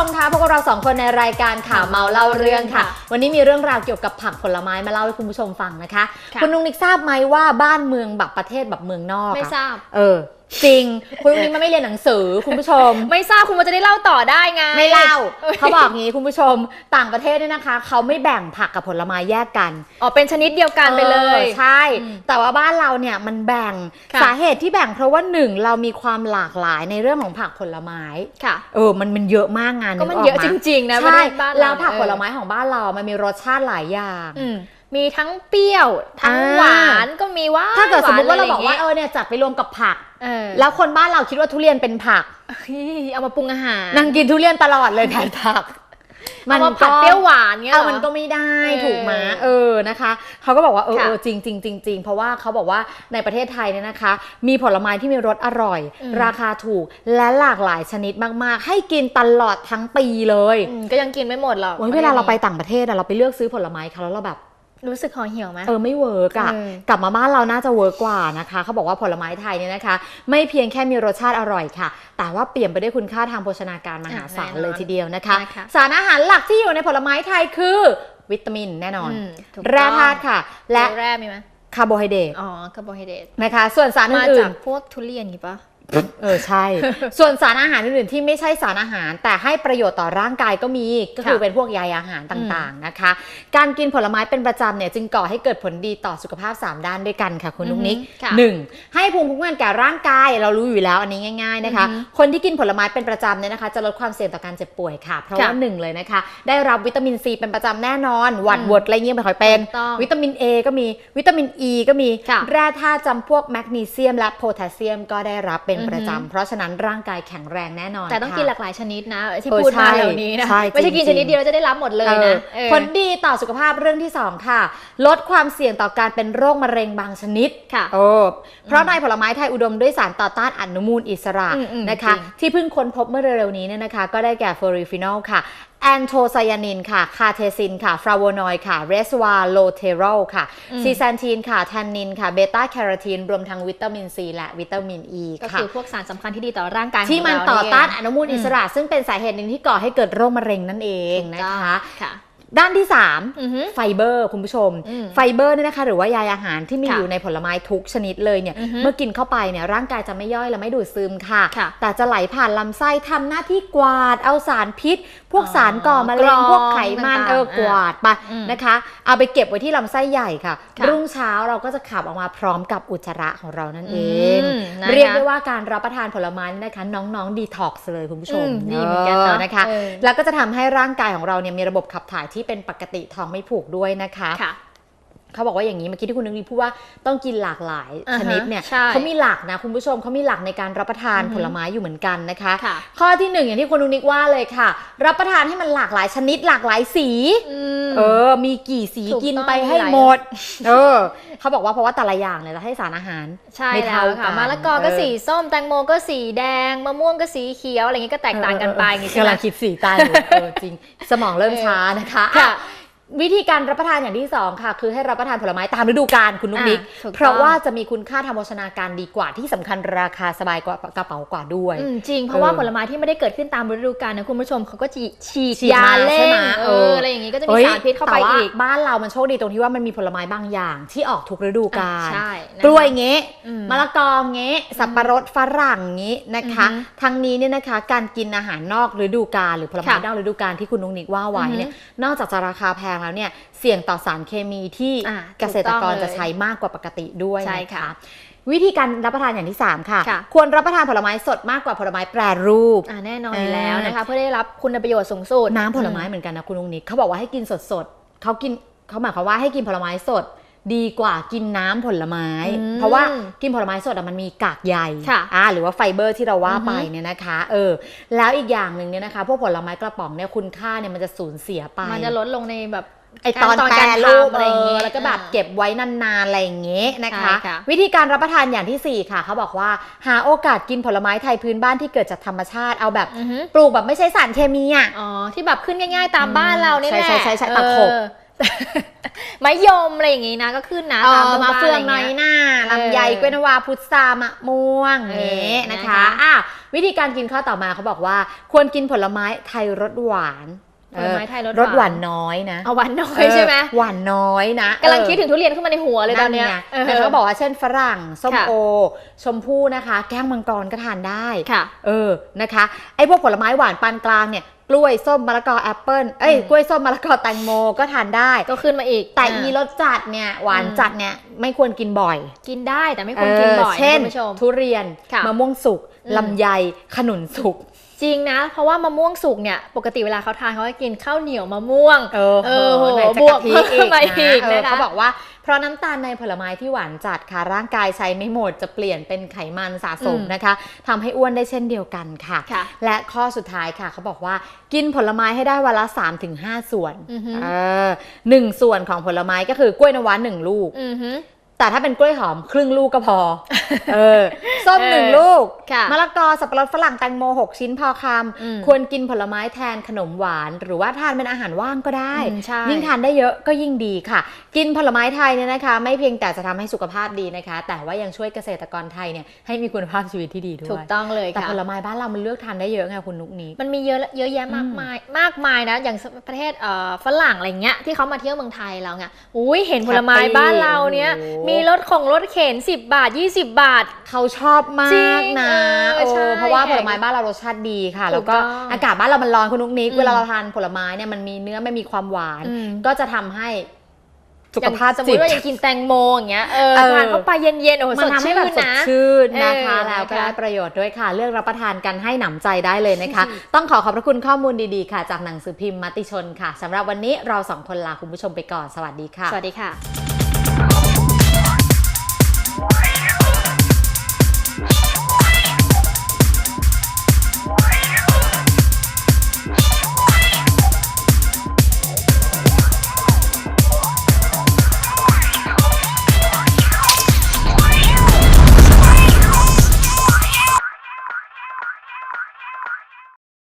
พบกับเราสองคนในรายการข่าวเมาเล่าเรื่องค่ะ วันนี้มีเรื่องราวเกี่ยวกับผักผลไม้มาเล่าให้คุณผู้ชมฟังนะคะค่ะคุณนุ้งนิกทราบไหมว่าบ้านเมืองแบบประเทศแบบเมืองนอกอะไม่ทราบ เออ จริงคุณนุ้งนิกมันไม่เรียนหนังสือคุณผู้ชม ไม่ทราบคุณมันจะได้เล่าต่อได้ไง ไม่เล่าเอ้ยเขาบอกงี้คุณผู้ชมต่างประเทศเนี่ยนะคะ เขาไม่แบ่งผักกับผลไม้แยกกันอ๋อเป็นชนิดเดียวกันไปเลยออใช่อืมแต่ว่าบ้านเราเนี่ยมันแบ่งค่ะสาเหตุที่แบ่งเพราะว่าหนึ่งเรามีความหลากหลายในเรื่องของผักผลไม้ค่ะ เออมันมันเยอะมากงานก็มันกเยอะไหจริงๆนะประใช่เทศบ้านเราแล้วผักเออผลไม้ของบ้านเรา มันมีรสชาติหลายอย่างอืมมีทั้งเปรี้ยวทั้งอ่าหวานก็มีหว่าถ้าเกิดสมมติว่าเราบอกว่าหนเออเนี่ยจัดไปรวมกับผักเออ แล้วคนบ้านเราคิดว่าทุเรียนเป็นผักเฮ้ยเอามาปรุงอาหารนางกินทุเรียนตลอดเลยแทนผักเอามาผัดเปรี้ยวหวานเงี้ยเอเหอรอมันก็ไม่ได้เออถูกไหมเออนะคะเขาก็บอกว่าเออค่ะเออจริงจริงจริงจริงเพราะว่าเขาบอกว่าในประเทศไทยเนี่ยนะคะ มีผลไม้ที่มีรสอร่อยอืมราคาถูกและหลากหลายชนิดมากๆ ให้กินตลอดทั้งปีเลยอืมก็ยังกินไม่หมดหรอกโอ้ยเวลาเราไปต่างประเทศอะเราไปเลือกซื้อผลไม้เขาแล้วเราแบบ รู้สึกห่อเหี่ยวไหมเออไม่เวิร์กอะเออกลับมาบ้านเราน่าจะเวิร์กกว่านะคะ เขาบอกว่าผลไม้ไทยเนี่ยนะคะ ไม่เพียงแค่มีรสชาติอร่อยค่ะ แต่ว่าเปลี่ยนไปด้วยคุณค่าทางโภชนาการมหาศาลอะแน่นอนเลยทีเดียวนะคะนะคะ สารอาหารหลักที่อยู่ในผลไม้ไทยคือ วิตามินแน่นอนอืมถูกแร่ต้องธาตุค่ะ และแร่มีไหมคาร์โบไฮเดรตอ๋อคาร์โบไฮเดรตนะคะ ส่วนสารมาอื่จานกพวกทุเรียนนี่ปะๆ เออใช่ ส่วนสารอาหารอื่นๆที่ไม่ใช่สารอาหาร แต่ให้ประโยชน์ต่อร่างกายก็มีก็คือค่ะเป็นพวกใยอาหารต่างๆนะคะ การกินผลไม้เป็นประจำเนี่ยจึงก่อให้เกิดผลดีต่อสุขภาพ 3 ด้านด้วยกันค่ะคุณนุกนิกอือฮึค่ะหนึ่งให้ภูมิคุ้มกันแก่ร่างกายเรารู้อยู่แล้วอันนี้ง่าย ๆนะคะอือฮึคนที่กินผลไม้เป็นประจำเนี่ยนะคะ จะลดความเสี่ยงต่อการเจ็บป่วยค่ะ เพราะว่าค่ะหนึ่งเลยนะคะ ได้รับวิตามินซีเป็นประจำแน่นอนหวัดอืมหวดอะไรเงี้ยไม่ค่อยเป็นถูกต้องวิตามิน A ก็มีวิตามิน E ก็มีค่ะแร่ธาตุจำพวกแมกนีเซียมและโพแทสเซียมก็ได้รับเป็นประจำอือฮึเพราะฉะนั้นร่างกายแข็งแรงแน่นอนแต่ต้องค่ะกินหลากหลายชนิดนะ ที่เออพูดมาใช่เหล่านี้นะใช่ไม่ใช่กินจริชงๆนิดเดียวแล้วจะได้รับหมดเลยเอนะอเออผลดีต่อสุขภาพเรื่องที่ 2 ค่ะ ลดความเสี่ยงต่อการเป็นโรคมะเร็งบางชนิดค่ะโอ้เพราะในผลไม้ไทยอุดมด้วยสารต่อต้านอนุมูลอิสระอืมอืมนะคะจริงที่เพิ่งค้นพบเมื่อเร็วๆนี้เนี่ยนะคะ ก็ได้แก่เฟอริฟินอลค่ะ แอนโทไซยานินค่ะ คาเทซินค่ะ ฟลาโวนอยด์ค่ะ เรสวาโลเทโรลค่ะอืมซีแซนทีนค่ะ แทนนินค่ะ เบต้าแคโรทีน รวมทั้งวิตามินซีและวิตามินอ e ีก็ค่ะคือพวกสารสำคัญที่ดีต่อร่างกายที่มันขงเรต่อต้านเงอนุมูลอิสระ ซึ่งเป็นสาเหตุหนึ่งที่ก่อให้เกิดโรคมะเร็งนั่นเองนะคะค่ะ ด้านที่อือฮึ3ไฟเบอร์คุณผู้ชมอืมไฟเบอร์เนี่ยนะคะหรือว่าใยอาหารที่มีค่ะอยู่ในผลไม้ทุกชนิดเลยเนี่ยอือฮึเมื่อกินเข้าไปเนี่ยร่างกายจะไม่ย่อยและไม่ดูดซึมค่ะค่ะแต่จะไหลผ่านลำไส้ทำหน้าที่กวาดเอาสารพิษ พวกอ๋อสารก่อมะกเร็รงองพวกไขมันต่างๆเออกวาดไปอืมนะคะ เอาไปเก็บไว้ที่ลำไส้ใหญ่ค่ะค่ะ รุ่งเช้าเราก็จะขับออกมาพร้อมกับอุจจาระของเรานั่นเองอืมนะคะเรียกได้ว่าการรับประทานผลไม้นี่นะคะน้องๆดีท็อกซ์เลยคุณผู้ชมอืมดีเหมือนกันเนอะนะคะเออแล้วก็จะทำให้ร่างกายของเราเนี่ยมีระบบขับถ่ายที่เป็นปกติท้องไม่ผูกด้วยนะคะคะ เขาบอกว่าอย่างนี้เมื่อกี้ที่คุณนึกดีพูดว่าต้องกินหลากหลายอ่าฮะชนิดเนี่ยใช่เขามีหลักนะคุณผู้ชมเขามีหลักในการรับประทานอือฮึผลไม้อยู่เหมือนกันนะคะค่ะข้อที่หนึ่งอย่างที่คุณนุกนิกว่าเลยค่ะ รับประทานให้มันหลากหลายชนิดหลากหลายสีมเออ มีกี่สีถูกกินต้องไปให้มีหลายหมดเออเขาบอกว่าเพราะว่าแต่ละอย่างเนี่ยจะให้สารอาหารใช่ไม่แล้เท่าวกัค่ะนมะละกอก็เออสีส้มแตงโมก็สีแดงมะม่วงก็สีเขียวอะไรอย่างงี้ก็แตกต่างกันไปอย่างงี้ใช่กำไหมลังคิดสีตายอยู่เออจริงสมองเริ่มช้านะคะค่ะอะ วิธีการรับประทานอย่างที่สองค่ะ คือให้รับประทานผลไม้ตามฤดูกาลคุณนุ๊กนิกอะถูกต้องเพราะว่าจะมีคุณค่าทางโภชนาการดีกว่าที่สำคัญราคาสบายกว่ากระเป๋ากว่าด้วยอืมจริง เพราะว่าเออผลไม้ที่ไม่ได้เกิดขึ้นตามฤดูกาลนะคุณผู้ชมเขาก็จะฉีดฉีดยามาเร่ใช่ไหมงเอเออออะไรอย่างงี้ก็จะมีฮ้ยสารพิษเข้าไปแต่ว่อีกบ้านเรามันโชคดีตรงที่ว่ามันมีผลไม้บางอย่างที่ออกทุกฤดูกาลอะใช่นะคะกล้วยเงี้อืมมะละกอเงี้สับปะรดฝรั่งงี้นะคะอือฮึทั้งนี้เนี่ยนะคะ การกินอาหารนอกฤดูกาลหรือผลไม้ค่ะนอกฤดูกาลที่คุณนุ้งนิกว่าไว้เนี่ยอือฮึนอกจากจะราคาแพงแล้วเนี่ยเสี่ยงต่อสารเคมีที่อะเกษตรกรถูกต้องเลยจะใช้มากกว่าปกติด้วยใช่นะค่ะคะวิธีการรับประทานอย่างที่สามค่ะค่ะ ควรรับประทานผลไม้สดมากกว่าผลไม้แปรรูปอ่าแน่นอนอยู่แล้วอ่านนะคะเพื่อได้รับคุณประโยชน์สูงสุดน้ำผลไม้เหมือนกันนะคุณลุงนิกเขาบอกว่าให้กินสดสดๆเขากินเขาหมายความว่าให้กินผลไม้สด ดีกว่ากินน้ำผลไม้อืมเพราะว่ากินผลไม้สดอะมันมีกากใยค่ะอ่าหรือว่าไฟเบอร์ที่เราว่าอือฮึไปเนี่ยนะคะเออแล้วอีกอย่างหนึ่งเนี่ยนะคะพวกผลไม้กระป๋องเนี่ยคุณค่าเนี่ยมันจะสูญเสียไปมันจะลดลงในแบบไอตอนขั้แปรการรูปทำอะไรอย่างเองี้อแล้วก็แบบเก็บไว้นานๆอะไรอย่างเงี้ยนะคะใช่ค่ะวิธีการรับประทานอย่างที่สี่ค่ะเขาบอกว่าหาโอกาสกินผลไม้ไทยพื้นบ้านที่เกิดจากธรรมชาติเอาแบบอือฮึปลูกแบบไม่ใช้สารเคมีอะอ๋อที่แบบขึ้นง่ายๆตามบ้านเรานี่แหละใช่ใช่ใช่ใช่ตะขบ เออมะยมอะไรอย่างงี้นะก็ขึ้นนะเอตามอต้นมาบ้นเฟืองะไรน้อยงี้หน้าเออลำไยกล้วยนวาพุทรามะม่วงเออนี้นะนะคะคะอะวิธีการกินข้อต่อมาเขาบอกว่า ควรกินผลไม้ไทยรสหวานผลไม้ไทยรสรสหวานน้อยนะเอาหวานน้อยใช่ไหมเออหวานน้อยนะกำลังเออคิดถึงทุเรียนขึ้นมาในหัวเลยตอนเนี้ยไงเออแต่เขาบอกว่าเช่นฝรั่งส้มค่ะโอ ชมพู่นะคะ แก้วมังกรก็ทานได้ค่ะเออนะคะไอ้พวกผลไม้หวานปานกลางเนี่ย กล้วยส้มมะละกอแอปเปิ้ลเอ้ยอืมกล้วยส้มมะละกอแตงโมก็ทานได้ก็ขึ้นมาอีก แต่าอีรสจัดเนี่ยหวานอืมจัดเนี่ยไม่ควรกินบ่อย กินได้แต่ไม่ควรกินบ่อยเเช่นนะคุณผู้ชมทุเรียนค่ะมะม่วงสุกอืมลำไยขนุนสุก จริงนะ เพราะว่ามะม่วงสุกเนี่ย ปกติเวลาเขาทานเขาจะกินข้าวเหนียวมะม่วง เออเออโหไหนจะบวกกะทิอีกเพิ่มมาอีกนะเออนะคะเขาบอกว่าเพราะน้ำตาลในผลไม้ที่หวานจัดค่ะ ร่างกายใช้ไม่หมดจะเปลี่ยนเป็นไขมันสะสมอืมนะคะทำให้อ้วนได้เช่นเดียวกันค่ะค่ะ และข้อสุดท้ายค่ะเขาบอกว่ากินผลไม้ให้ได้วันละ 3-5 ส่วนอือฮึเออหนึ่งส่วนของผลไม้ก็คือกล้วยน้ำว้าหนึ่งลูกอือฮึ แต่ถ้าเป็นกล้วยหอมครึ่งลูกก็พอ เออ ส้มหนึ่งเออลูกค่ะมะละกอสับปะรดฝรั่งแตงโม6ชิ้นพอคอืมำควรกินผลไม้แทนขนมหวาน หรือว่าทานเป็นอาหารว่างก็ได้อืมใช่ยิ่งทานได้เยอะก็ยิ่งดีค่ะ กินผลไม้ไทยเนี่ยนะคะ ไม่เพียงแต่จะทำให้สุขภาพดีนะคะ แต่ว่ายังช่วยเกษตรกรไทยเนี่ยให้มีคุณภาพชีวิตที่ดีด้วย ถูกต้องเลยแต่ค่ะผลไม้บ้านเรามันเลือกทานได้เยอะไงคุณนุกนี้ มันมีเยอะเยอะแยะมากมาย มากมายนะ อย่างประเทศเอ่อฝรั่งอะไรเงี้ยที่เขามาเที่ยวเมืองไทยเราเนี่ยอุ้ยเห็นผลไม้แฮปปี้บ้านเราเนี่ยโอ้โหมีรถของรถเข็น 10 บาท 20 บาท เขาชอบมาจริกงนะเออใช่โอ้เพราะว่าแขกผลไม้บ้านเรารสชาติดีค่ะ ถูกแล้วก็ต้องอากาศบ้านเรามันร้อนคุณนุกนิกอืมเวลาเราทานผลไม้เนี่ยมันมีเนื้อไม่มีความหวาน อืม ก็จะทำให้สุขภาพอย่งสมมจิต ติว่าอยากกินแตงโมอย่างเงี้ยเออเออ ทานเข้าไปเย็นๆโอ้โหมันสดทำให้ชื่แบบนสดนะ ชื่นนะคะ เออแล้วก็นะคะได้ประโยชน์ด้วยค่ะ เลือกรับประทานกันให้หนำใจได้เลยนะคะ ต้องขอขอบพระคุณข้อมูลดีๆค่ะ จากหนังสือพิมพ์มติชนค่ะสำหรับวันนี้เราสองคนลาคุณผู้ชมไปก่อนสวัสดีค่ะ สวัสดีค่ะ